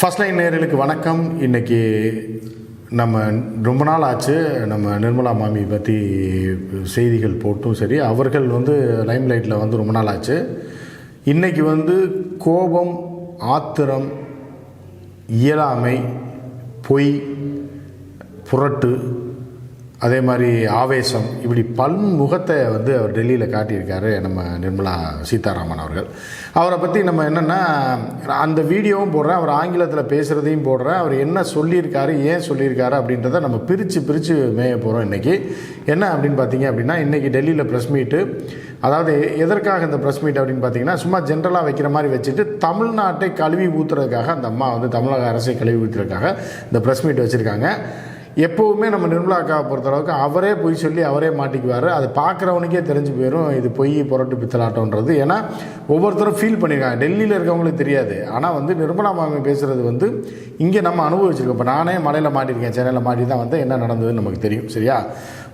First line நேர்களுக்கு வணக்கம். இன்னைக்கு நம்ம ரொம்ப நாள் ஆச்சு நம்ம நிர்மலா மாமி பற்றி செய்திகள் போட்டும். சரி அவர்கள் வந்து லைம் லைட்டில் வந்து ரொம்ப நாள் ஆச்சு. இன்றைக்கி வந்து கோபம் ஆத்திரம் இயலாமை பொய் புரட்டு அதே மாதிரி ஆவேசம் இப்படி பன்முகத்தை வந்து அவர் டெல்லியில் காட்டியிருக்காரு நம்ம நிர்மலா சீதாராமன் அவர்கள். அவரை பற்றி நம்ம என்னென்னா அந்த வீடியோவும் போடுறேன் அவர் ஆங்கிலத்தில் பேசுகிறதையும் போடுறேன் அவர் என்ன சொல்லியிருக்காரு ஏன் சொல்லியிருக்காரு அப்படின்றத நம்ம பிரித்து பிரித்து மேய போகிறோம் இன்றைக்கி என்ன அப்படின்னு பார்த்தீங்க அப்படின்னா இன்றைக்கி டெல்லியில் ப்ரெஸ் மீட்டு அதாவது எதற்காக இந்த ப்ரெஸ் மீட் அப்படின்னு பார்த்தீங்கன்னா சும்மா ஜென்ரலாக வைக்கிற மாதிரி வச்சுட்டு தமிழ்நாட்டை கழுவி ஊற்றுறதுக்காக அந்த அம்மா வந்து தமிழக அரசை கழுவி ஊற்றுறதுக்காக இந்த ப்ரெஸ் மீட் வச்சுருக்காங்க. எப்போவுமே நம்ம நிர்மலா அக்காவை பொறுத்தளவுக்கு அவரே பொய் சொல்லி அவரே மாட்டிக்குவார். அது பார்க்குறவனுக்கே தெரிஞ்சு போயிடும் இது பொய் புரட்டு பித்தலாட்டம்ன்றது ஏன்னா ஒவ்வொருத்தரும் ஃபீல் பண்ணியிருக்காங்க டெல்லியில் இருக்கவங்களுக்கு தெரியாது. ஆனால் வந்து நிர்மலா மாமி பேசுகிறது வந்து இங்கே நம்ம அனுபவிச்சிருக்கோம். இப்போ நானே மலையில் மாட்டியிருக்கேன் சென்னையில் மாட்டி தான் வந்து என்ன நடந்ததுன்னு நமக்கு தெரியும் சரியா?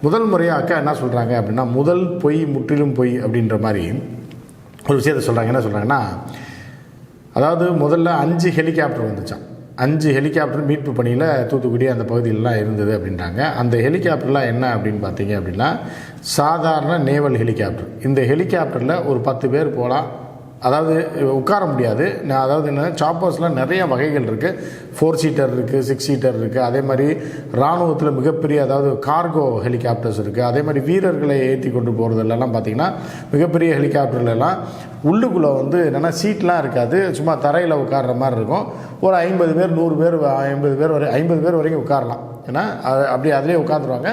முதல் முறையாக அக்கா என்ன சொல்கிறாங்க அப்படின்னா முதல் பொய் முற்றிலும் பொய் அப்படின்ற மாதிரி ஒரு விஷயத்தை சொல்கிறாங்க என்ன சொல்கிறாங்கன்னா அதாவது முதல்ல அஞ்சு ஹெலிகாப்டர் வந்துச்சான் அஞ்சு ஹெலிகாப்டர் மீட்பு பணியில் தூத்துக்குடி அந்த பகுதியிலலாம் இருந்தது அப்படின்றாங்க. அந்த ஹெலிகாப்டர்லாம் என்ன அப்படின்னு பார்த்தீங்க அப்படின்னா சாதாரண நேவல் ஹெலிகாப்டர். இந்த ஹெலிகாப்டரில் ஒரு பத்து பேர் போகலாம். அதாவது உட்கார முடியாது. நான் அதாவது என்ன சாப்பர்ஸில் நிறைய வகைகள் இருக்குது ஃபோர் சீட்டர் இருக்குது சிக்ஸ் சீட்டர் இருக்குது அதே மாதிரி இராணுவத்தில் மிகப்பெரிய அதாவது கார்கோ ஹெலிகாப்டர்ஸ் இருக்குது அதே மாதிரி வீரர்களை ஏற்றி கொண்டு போகிறதுலலாம் பார்த்திங்கன்னா மிகப்பெரிய ஹெலிகாப்டர்லலாம் உள்ளுக்குள்ளே வந்து என்னென்னா சீட்லாம் இருக்காது. சும்மா தரையில் உட்கார்ற மாதிரி இருக்கும். ஒரு ஐம்பது பேர் நூறு பேர் ஐம்பது பேர் வரை ஐம்பது பேர் வரைக்கும் உட்காரலாம். ஏன்னா அது அப்படி அதிலே உட்காந்துருவாங்க.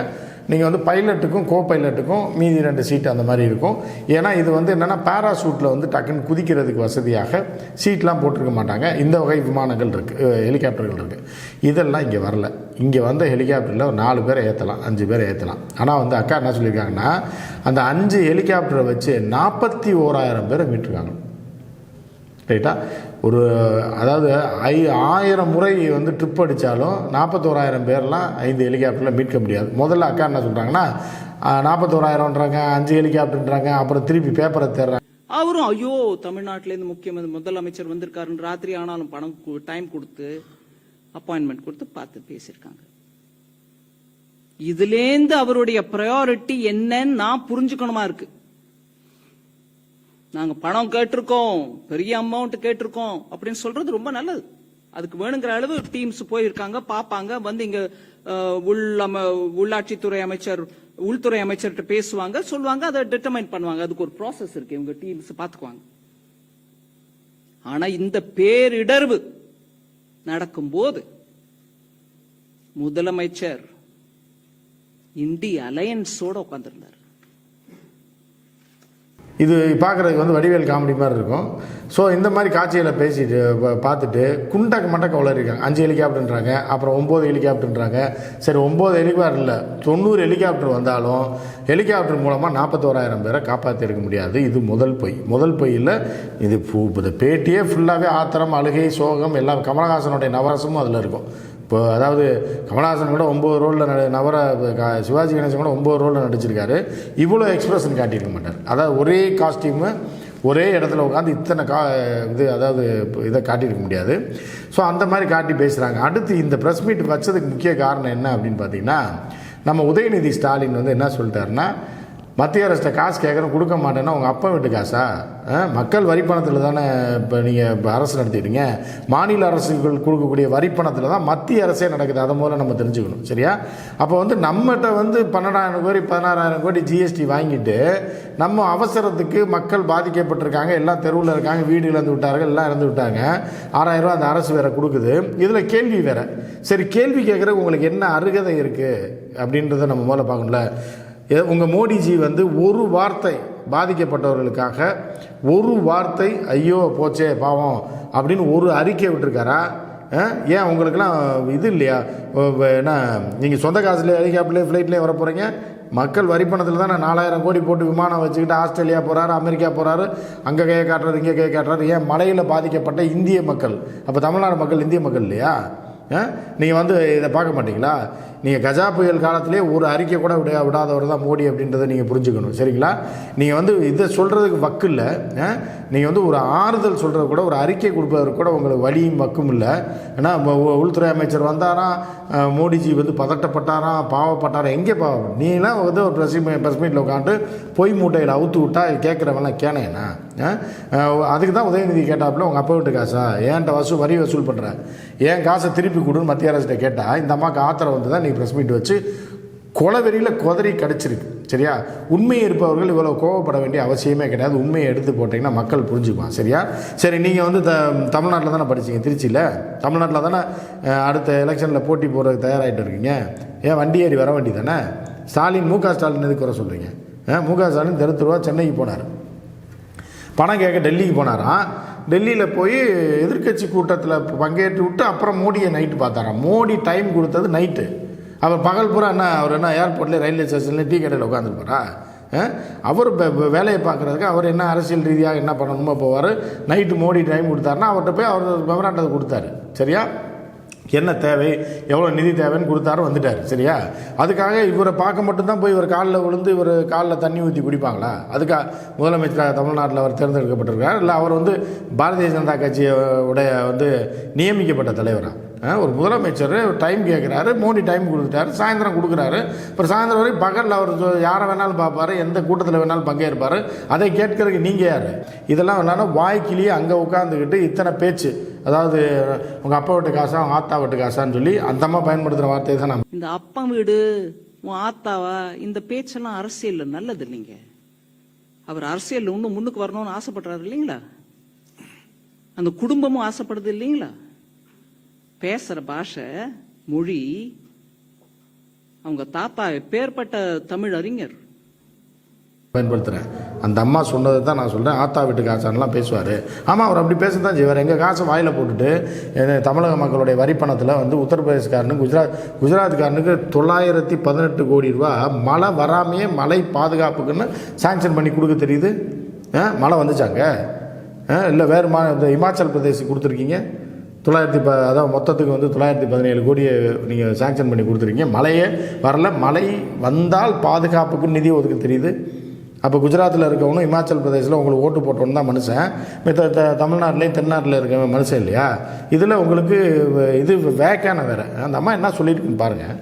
நீங்கள் வந்து பைலட்டுக்கும் கோ பைலட்டுக்கும் மீதி ரெண்டு சீட் அந்த மாதிரி இருக்கும். ஏன்னா இது வந்து என்னென்னா பேராசூட்டில் வந்து டக்குன்னு குதிக்கிறதுக்கு வசதியாக சீட்லாம் போட்டிருக்க மாட்டாங்க. இந்த வகை விமானங்கள் இருக்குது ஹெலிகாப்டர்கள் இருக்குது இதெல்லாம் இங்கே வரல. இங்கே வந்த ஹெலிகாப்டரில் ஒரு நாலு பேரை ஏற்றலாம் அஞ்சு பேரை ஏற்றலாம் ஆனால் வந்து அக்கா என்ன சொல்லியிருக்காங்கன்னா அந்த அஞ்சு ஹெலிகாப்டரை வச்சு நாற்பத்தி ஓராயிரம் பேரை மீட்டிருக்காங்க. ரைட்டா ஒரு அதாவது ஐ ஆயிரம் முறை வந்து ட்ரிப் அடித்தாலும் நாற்பத்தோராயிரம் பேர்லாம் ஐந்து ஹெலிகாப்டரில் மீட்க முடியாது. முதல்ல அக்கா என்ன சொல்கிறாங்கன்னா நாற்பத்தோராயிரம்ன்றாங்க அஞ்சு ஹெலிகாப்டர்ன்றாங்க அப்புறம் திருப்பி பேப்பரை தேடுறாங்க அவரும் ஐயோ தமிழ்நாட்டிலேருந்து முக்கியமந்திரி முதலமைச்சர் வந்திருக்காருன்னு ராத்திரி ஆனாலும் பணம் டைம் கொடுத்து அப்பாயின்மெண்ட் கொடுத்து பார்த்து பேசியிருக்காங்க. இதுலேருந்து அவருடைய ப்ரையாரிட்டி என்னன்னு நான் புரிஞ்சுக்கணுமா இருக்குது நாங்கள் பணம் கேட்டிருக்கோம் பெரிய அமௌண்ட் கேட்டிருக்கோம் அப்படின்னு சொல்றது ரொம்ப நல்லது. அதுக்கு வேணுங்கிற அளவு டீம்ஸ் போயிருக்காங்க பார்ப்பாங்க. வந்து இங்க உள் உள்ளாட்சித்துறை அமைச்சர் உள்துறை அமைச்சர்கிட்ட பேசுவாங்க சொல்லுவாங்க அதை டிட்டர்மைன் பண்ணுவாங்க. அதுக்கு ஒரு ப்ராசஸ் இருக்கு. இவங்க டீம்ஸ் பார்த்துக்குவாங்க. ஆனா இந்த பேரிடர்வு நடக்கும்போது முதலமைச்சர் இந்திய அலையன்ஸோட உட்கார்ந்துருந்தார். இது பார்க்குறதுக்கு வந்து வடிவேல் காமெடி மாதிரி இருக்கும். ஸோ இந்த மாதிரி காட்சிகளை பேசிட்டு பார்த்துட்டு குண்டக்கு மண்டக்க வளர்றாங்க அஞ்சு ஹெலிகாப்டர்ன்றாங்க அப்புறம் ஒம்பது ஹெலிகாப்டர்ன்றாங்க. சரி ஒம்பது ஹெலிகாப்டர் இல்லை தொண்ணூறு ஹெலிகாப்டர் வந்தாலும் ஹெலிகாப்டர் மூலமாக நாற்பத்தோராயிரம் பேரை காப்பாற்றி எடுக்க முடியாது. இது முதல் பொய். முதல் பொய்யில் இது பூ இந்த பேட்டியே ஃபுல்லாகவே ஆத்திரம் அழுகை சோகம் எல்லாம் கமலஹாசனுடைய நவரசமும் அதில் இருக்கும். இப்போ அதாவது கமல்ஹாசன் கூட ஒம்பது ரோலில் நட நவர சிவாஜி கணேசன் கூட ஒம்பது ரோலில் நடிச்சிருக்காரு. இவ்வளோ எக்ஸ்பிரஷன் காட்டியிருக்க மாட்டார். அதாவது ஒரே காஸ்டியூமு ஒரே இடத்துல உட்காந்து இத்தனை கா இது அதாவது இதை காட்டியிருக்க முடியாது. ஸோ அந்த மாதிரி காட்டி பேசுகிறாங்க அடுத்து இந்த ப்ரெஸ் மீட் வச்சதுக்கு முக்கிய காரணம் என்ன அப்படின்னு பார்த்தீங்கன்னா நம்ம உதயநிதி ஸ்டாலின் வந்து என்ன சொல்லிட்டாருன்னா மத்திய அரசிட்ட காசு கேட்குறேன் கொடுக்க மாட்டேன்னா உங்கள் அப்பா வீட்டு காசா? ஆ? மக்கள் வரிப்பணத்தில் தானே இப்போ நீங்கள் இப்போ அரசு நடத்திடுங்க மாநில அரசுகள் கொடுக்கக்கூடிய வரிப்பணத்தில் தான் மத்திய அரசே நடக்குது. அதை மூலம் நம்ம தெரிஞ்சுக்கணும். சரியா? அப்போ வந்து நம்மகிட்ட வந்து பன்னெண்டாயிரம் கோடி பதினாறாயிரம் கோடி ஜிஎஸ்டி வாங்கிட்டு நம்ம அவசரத்துக்கு மக்கள் பாதிக்கப்பட்டிருக்காங்க. எல்லாம் தெருவில் இருக்காங்க வீடு இழந்து விட்டார்கள் எல்லாம் இறந்து விட்டாங்க. ஆறாயிரம் ரூபா அந்த அரசு வேற கொடுக்குது. இதில் கேள்வி வேற. சரி கேள்வி கேட்குற உங்களுக்கு என்ன அருகதை இருக்குது அப்படின்றத நம்ம முதல்ல பார்க்கணும்ல. எ- மோடிஜி வந்து ஒரு வார்த்தை பாதிக்கப்பட்டவர்களுக்காக ஒரு வார்த்தை ஐயோ போச்சே பாவம் அப்படின்னு ஒரு அறிக்கை விட்டுருக்காரா? ஏன் உங்களுக்கெல்லாம் இது இல்லையா? என்ன நீங்கள் சொந்த காசுல ஹெலிகாப்டர்லேயே ஃப்ளைட்லேயே வர போகிறீங்க மக்கள் வரிப்பணத்தில் தான் நாலாயிரம் கோடி போட்டு விமானம் வச்சுக்கிட்டு ஆஸ்திரேலியா போகிறாரு அமெரிக்கா போகிறாரு அங்கே கையை காட்டுறாரு இங்கே கையை காட்டுறாரு. ஏன் மலையில் பாதிக்கப்பட்ட இந்திய மக்கள்? அப்போ தமிழ்நாடு மக்கள் இந்திய மக்கள் இல்லையா? நீங்கள் வந்து இதை பார்க்க மாட்டீங்களா? நீங்கள் கஜா புயல் காலத்திலே ஒரு அறிக்கை கூட விட விடாதவர் தான் மோடி அப்படின்றத நீங்கள் புரிஞ்சுக்கணும். சரிங்களா? நீங்கள் வந்து இதை சொல்கிறதுக்கு வக்கு இல்லை. நீங்கள் வந்து ஒரு ஆறுதல் சொல்கிறது கூட ஒரு அறிக்கை கொடுப்பதற்கு கூட உங்களுக்கு வழியும் வக்கும் இல்லை. ஏன்னா உ- உள்துறை அமைச்சர் வந்தாராம் மோடிஜி வந்து பதட்டப்பட்டாராம் பாவப்பட்டாராம் எங்கே பாவம்? நீலாம் வந்து ஒரு ப்ரெஸ் ப்ரெஸ் மீட்டில் உட்காந்துட்டு பொய் மூட்டையில் அவுத்து விட்டா கேட்குறவெல்லாம் கேனேண்ணா அதுக்கு தான் உதயநிதி கேட்டாப்புல உங்கள் அப்பா வீட்டு காசா? ஏன்ட்ட வசூல் வரி வசூல் பண்ணுறேன் ஏன் காசை திருப்பி கொடுன்னு மத்திய அரசிட்ட கேட்டால் இந்த அம்மாவுக்கு ஆத்திரம் வந்து தான் நீ ப்ரெஸ் மீட் வச்சு கொலவெறியில் குதறி கிடச்சிருக்கு. சரியா? உண்மையை இருப்பவர்கள் இவ்வளோ கோவப்பட வேண்டிய அவசியமே கிடையாது. உண்மையை எடுத்து போட்டிங்கன்னா மக்கள் புரிஞ்சுக்குவான் சரியா? சரி நீங்கள் வந்து த தமிழ்நாட்டில் தானே படிச்சிங்க? திருச்சியில்? தமிழ்நாட்டில் தானே அடுத்த எலெக்ஷனில் போட்டி போடுறதுக்கு தயாராகிட்டு இருக்கீங்க? ஏன் வண்டி ஏறி வர வேண்டி தானே? ஸ்டாலின் மு க ஸ்டாலின் எதுக்கு வர சொல்கிறீங்க மு க ஸ்டாலின் தெரு தெருவா சென்னைக்கு போனார். பணம் கேட்க டெல்லிக்கு போனாராம். டெல்லியில் போய் எதிர்க்கட்சி கூட்டத்தில் பங்கேற்று விட்டு அப்புறம் மோடியை நைட்டு பார்த்தாராம். மோடி டைம் கொடுத்தது நைட்டு அவர் பகல் பூரா என்ன அவர் என்ன ஏர்போர்ட்லேயே ரயில்வே ஸ்டேஷன்லேயே டீ கடையில் உட்காந்துருப்பாரா அவர் வேலையை பார்க்குறதுக்கு அவர் என்ன அரசியல் ரீதியாக என்ன பண்ணணுமோ போவார். நைட்டு மோடி டைம் கொடுத்தாருன்னா அவர்கிட்ட போய் அவர் மெமராண்டத்தை கொடுத்தாரு. சரியா? என்ன தேவை? எவ்வளோ நிதி தேவைன்னு கொடுத்தாரு வந்துட்டார். சரியா? அதுக்காக இவரை பார்க்க மட்டும்தான் போய் இவர் காலில் விழுந்து இவர் காலில் தண்ணி ஊற்றி குடிப்பாங்களா? அதுக்காக முதலமைச்சராக தமிழ்நாட்டில் அவர் தேர்ந்தெடுக்கப்பட்டிருக்கார்? இல்லை அவர் வந்து பாரதிய ஜனதா கட்சியை உடைய வந்து நியமிக்கப்பட்ட தலைவராக ஒரு முதலமைச்சர் டைம் கேட்குறாரு மோடி டைம் கொடுத்துட்டாரு சாயந்தரம் கொடுக்குறாரு. அப்புறம் சாயந்தரம் வரைக்கும் பகலில் அவர் யாரை வேணாலும் பார்ப்பார் எந்த கூட்டத்தில் வேணாலும் பங்கேற்பார். அதை கேட்கறதுக்கு நீங்கள் யார்? இதெல்லாம் வேணாலும் வாய்க்கிலேயே அங்கே உட்காந்துக்கிட்டு இத்தனை பேச்சு. அதாவது உங்கள் அப்பா வீட்டு காசா அவங்க ஆத்தா வீட்டு காசான்னு சொல்லி அந்த அம்மா பயன்படுத்துகிற வார்த்தையை தான் நான் இந்த அப்பன் வீடு உன் ஆத்தாவா இந்த பேச்செல்லாம் அரசியல்ல நல்லது இல்லைங்க. அவர் அரசியல்ல இன்னும் முன்னுக்கு வரணும்னு ஆசைப்படுறாரு இல்லைங்களா? அந்த குடும்பமும் ஆசைப்படுது இல்லைங்களா? பேசுற பாஷை மொழி அவங்க தாத்தா பேர்பட்ட தமிழ் அறிஞர் பயன்படுத்துகிறேன் அந்த அம்மா சொன்னதை தான் நான் சொல்கிறேன் ஆத்தா வீட்டு காசான்லாம் பேசுவார். ஆமாம் அவர் அப்படி பேச தான் செய்வார். எங்கள் காசை வாயில் போட்டுட்டு தமிழக மக்களுடைய வரி பணத்தில் வந்து உத்தரப்பிரதேசக்காரனுக்கு குஜராத் குஜராத்காரனுக்கு தொள்ளாயிரத்தி பதினெட்டு கோடி ரூபா மழை வராமையே மழை பாதுகாப்புக்குன்னு சாங்ஷன் பண்ணி கொடுக்க தெரியுது. ஆ, மழை வந்துச்சாங்க? இல்லை வேறு மா இந்த இமாச்சல் பிரதேஷ் கொடுத்துருக்கீங்க? தொள்ளாயிரத்தி ப அதான் மொத்தத்துக்கு வந்து தொள்ளாயிரத்தி பதினேழு கோடியை நீங்கள் சாங்ஷன் பண்ணி கொடுத்துருக்கீங்க. மழையே வரல. மழை வந்தால் பாதுகாப்புக்கு நிதி ஒதுக்க தெரியுது. அப்போ குஜராத்தில் இருக்கவனும் இமாச்சல் பிரதேசில் உங்களுக்கு ஓட்டு போட்டோன்னு தான் மனுஷன். மித்த த தமிழ்நாட்டிலையும் தென்னாட்டில் இருக்க மனுஷன் இல்லையா? இதில் உங்களுக்கு இது வேக்கான வேறு. அந்த அம்மா என்ன சொல்லியிருக்குன்னு பாருங்கள்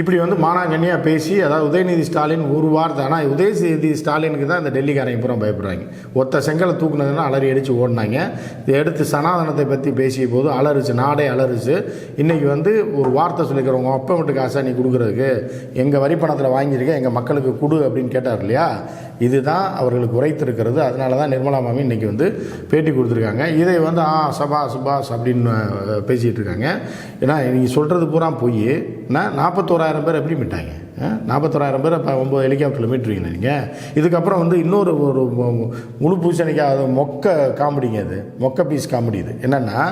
இப்படி வந்து மானாங்கண்ணியாக பேசி அதாவது உதயநிதி ஸ்டாலின் ஒரு வார்த்தை ஆனால் உதயநிதி ஸ்டாலினுக்கு தான் இந்த டெல்லிக்காரங்க பூரா பயப்படுறாங்க. ஒத்த செங்கலை தூக்குனதுன்னா அலறி அடித்து ஓடினாங்க. இதை எடுத்து சனாதனத்தை பற்றி பேசிய போது அலறுச்சு நாடே அலறுச்சு. இன்றைக்கி வந்து ஒரு வார்த்தை சொல்லிக்கிறவங்க அப்பா வீட்டு காசை நீ கொடுக்குறதுக்கு எங்கள் வரி பணத்தில் வாங்கியிருக்க எங்கள் மக்களுக்கு கொடு அப்படின்னு கேட்டார் இல்லையா? இதுதான் அவர்களுக்கு உரைத்திருக்கிறது. அதனால தான் நிர்மலா மாமி இன்றைக்கி வந்து பேட்டி கொடுத்துருக்காங்க. இதை வந்து ஆ சபா சுபாஷ் அப்படின்னு பேசிகிட்டு இருக்காங்க. ஏன்னா நீங்கள் சொல்கிறது பூரா போய். என்ன நாற்பத்தோராயிரம் பேர் எப்படி மீட்டாங்க? நாற்பத்தோராயிரம் பேர் இப்போ ஒம்பது ஹெலிகாப்டரில் மீட்டுருவீங்க நீங்கள் இதுக்கப்புறம் வந்து இன்னொரு ஒரு முழு பூசணிக்காக அது மொக்க காமெடிங்க அது. மொக்க பீஸ் காமெடி இது. என்னென்னா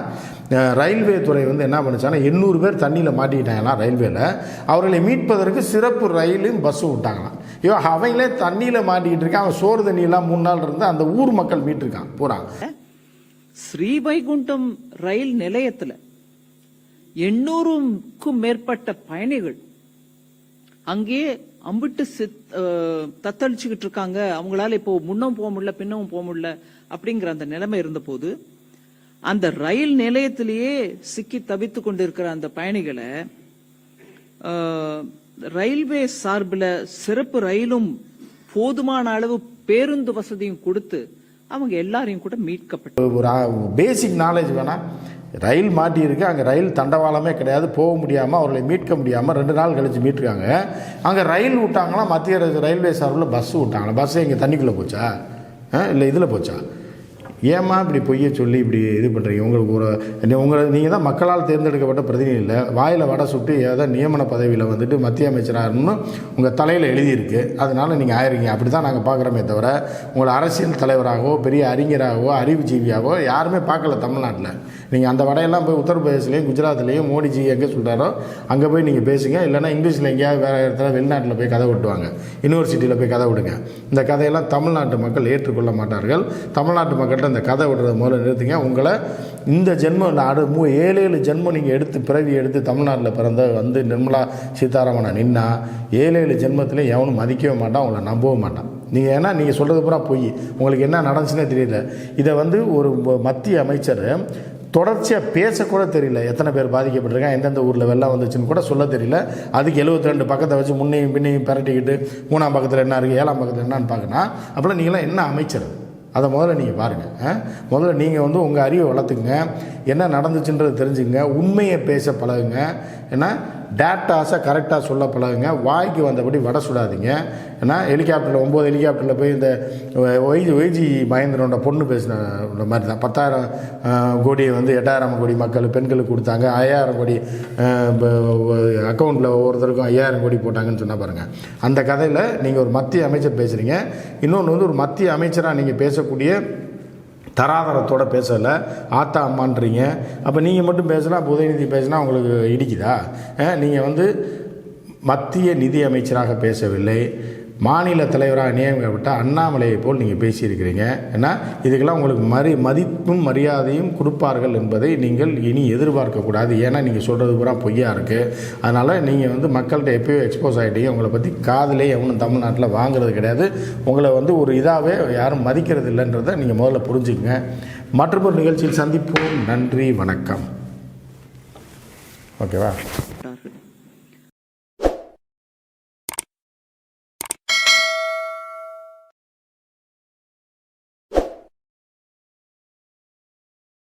ரயில்வே துறை வந்து என்ன பண்ணுச்சான்னா எண்ணூறு பேர் தண்ணியில் மாட்டிக்கிட்டாங்கன்னா ரயில்வேல அவர்களை மீட்பதற்கு சிறப்பு ரயிலும் பஸ்ஸும் விட்டாங்களாம். ஐயோ அவங்களே தண்ணியில் மாட்டிக்கிட்டு இருக்கான் அவன் சோறு தண்ணியெல்லாம் மூணு நாள் இருந்து அந்த ஊர் மக்கள் மீட்டிருக்கான் ஸ்ரீ ஸ்ரீவைகுண்டம் ரயில் நிலையத்தில் எண்ணூறுக்கும் மேற்பட்ட பயணிகள் அங்கேயே அம்பிட்டு சித் தத்தளிச்சுக்கிட்டு இருக்காங்க. அவங்களால இப்போ முன்னும் போக முடியல பின்னவும் போக முடியல அப்படிங்கிற அந்த நிலைமை இருந்தபோது அந்த ரயில் நிலையத்திலேயே சிக்கி தவித்து கொண்டிருக்கிற அந்த பயணிகளை ரயில்வே சார்பில் சிறப்பு ரயிலும் போதுமான அளவு பேருந்து வசதியும் கொடுத்து அவங்க எல்லாரையும் கூட மீட்கப்பட்டு ஒரு பேசிக் நாலேஜ் வேணாம் ரயில் மாட்டியிருக்கு அங்கே ரயில் தண்டவாளமே கிடையாது போக முடியாமல் அவர்களை மீட்க முடியாமல் ரெண்டு நாள் கழித்து மீட்ருக்காங்க. அங்கே ரயில் விட்டாங்களா மத்திய ரயில்வே சார்பில் பஸ்ஸு விட்டாங்களா? பஸ்ஸு இங்கே தண்ணிக்குள்ளே போச்சா? இல்லை இதில் போச்சா? ஏம்மா இப்படி பொய்யை சொல்லி இப்படி இது பண்ணுறீங்க உங்களுக்கு ஒரு உங்களை நீங்கள் தான் மக்களால் தேர்ந்தெடுக்கப்பட்ட பிரதிநிதி இல்லை. வாயில் வடை சுட்டு ஏதோ நியமன பதவியில் வந்துட்டு மத்திய அமைச்சராகணும்னு உங்கள் தலையில் எழுதியிருக்கு. அதனால் நீங்கள் ஆயிருங்க அப்படி தான் நாங்கள் பார்க்குறோமே தவிர உங்களை அரசியல் தலைவராகவோ பெரிய அறிஞராகவோ அறிவுஜீவியாகவோ யாருமே பார்க்கல தமிழ்நாட்டில். நீங்கள் அந்த வடையெல்லாம் போய் உத்தரப்பிரதேசிலையும் குஜராத்லேயும் மோடிஜி எங்கே சொல்கிறாரோ அங்கே போய் நீங்கள் பேசுங்க. இல்லைன்னா இங்கிலீஷில் எங்கேயாவது வேறு இடத்துல வெளிநாட்டில் போய் கதை விட்டுவாங்க யூனிவர்சிட்டியில் போய் கதை விடுங்க. இந்த கதையெல்லாம் தமிழ்நாட்டு மக்கள் ஏற்றுக்கொள்ள மாட்டார்கள். தமிழ்நாட்டு மக்கள்கிட்ட அந்த கதை விடுறது முதல்ல நிறுத்துங்க. உங்களை இந்த ஜென்மம் இல்லை அடு மூ ஏழு ஏழு ஜென்மம் நீங்கள் எடுத்து பிறவி எடுத்து தமிழ்நாட்டில் பிறந்த வந்து நிர்மலா சீதாராமனை நின்னா ஏழு ஏழு ஜென்மத்தில் எவனும் மதிக்கவே மாட்டான் உங்களை நம்பவும் மாட்டான். நீங்கள் ஏன்னா நீங்கள் சொல்கிறது பூரா போய். உங்களுக்கு என்ன நடந்துச்சுன்னே தெரியல. இதை வந்து ஒரு மத்திய அமைச்சர் தொடர்ச்சியாக பேசக்கூட தெரியல. எத்தனை பேர் பாதிக்கப்பட்டிருக்காங்க எந்தெந்த ஊரில் வெள்ளம் வந்துச்சுன்னு கூட சொல்ல தெரியல. அதுக்கு 72 ரெண்டு பக்கத்தை வச்சு முன்னையும் பின்னையும் பரட்டிக்கிட்டு மூணாம் பக்கத்தில் என்ன இருக்குது ஏழாம் பக்கத்தில் என்னன்னு பார்க்கணும். அப்போல்லாம் நீங்களாம் என்ன அமைச்சர்? அதை முதல்ல நீங்கள் பாருங்கள் முதல்ல நீங்கள் வந்து உங்கள் அறிவை வளர்த்துங்க என்ன நடந்துச்சுன்றது தெரிஞ்சுங்க உண்மையை பேச பழகுங்க. ஏன்னா டேட்டாஸை கரெக்டாக சொல்ல பழகுங்க வாய்க்கு வந்தபடி வட சுடாதீங்க. ஏன்னா ஹெலிகாப்டரில் ஒம்பது ஹெலிகாப்டரில் போய் இந்த ஒய்ஜி ஒய்ஜி மகேந்திரனோட பொண்ணு பேசின மாதிரி தான். பத்தாயிரம் கோடி வந்து எட்டாயிரம் கோடி மக்கள் பெண்களுக்கு கொடுத்தாங்க. ஐயாயிரம் கோடி அக்கௌண்ட்டில் ஒவ்வொருத்தருக்கும் ஐயாயிரம் கோடி போட்டாங்கன்னு சொன்னால் பாருங்கள் அந்த கதையில் நீங்கள் ஒரு மத்திய அமைச்சர் பேசுகிறீங்க இன்னொன்று வந்து ஒரு மத்திய அமைச்சராக நீங்கள் பேசக்கூடிய தராதரத்தோட பேசலை. ஆத்தா அம்மான்றீங்க. அப்போ நீங்கள் மட்டும் பேசினா அப்ப உதயநிதி பேசினா உங்களுக்கு இடிக்குதா? நீங்கள் வந்து மத்திய நிதி அமைச்சராக பேசவில்லை. மாநில தலைவராக நியமிக்கப்பட்ட அண்ணாமலையை போல் நீங்கள் பேசியிருக்கிறீங்க. ஏன்னா இதுக்கெல்லாம் உங்களுக்கு மரி மதிப்பும் மரியாதையும் கொடுப்பார்கள் என்பதை நீங்கள் இனி எதிர்பார்க்கக்கூடாது ஏன்னா நீங்கள் சொல்கிறது பூரா பொய்யா இருக்குது அதனால் நீங்கள் வந்து மக்கள்கிட்ட எப்பயோ எக்ஸ்போஸ் ஆகிட்டீங்க உங்களை பற்றி காதலே எவனும் தமிழ்நாட்டில் வாங்குறது கிடையாது. உங்களை வந்து ஒரு இதாகவே யாரும் மதிக்கிறது இல்லைன்றதை நீங்கள் முதல்ல புரிஞ்சுக்கங்க. மற்றொரு நிகழ்ச்சியில் சந்திப்போம். நன்றி வணக்கம். ஓகேவா?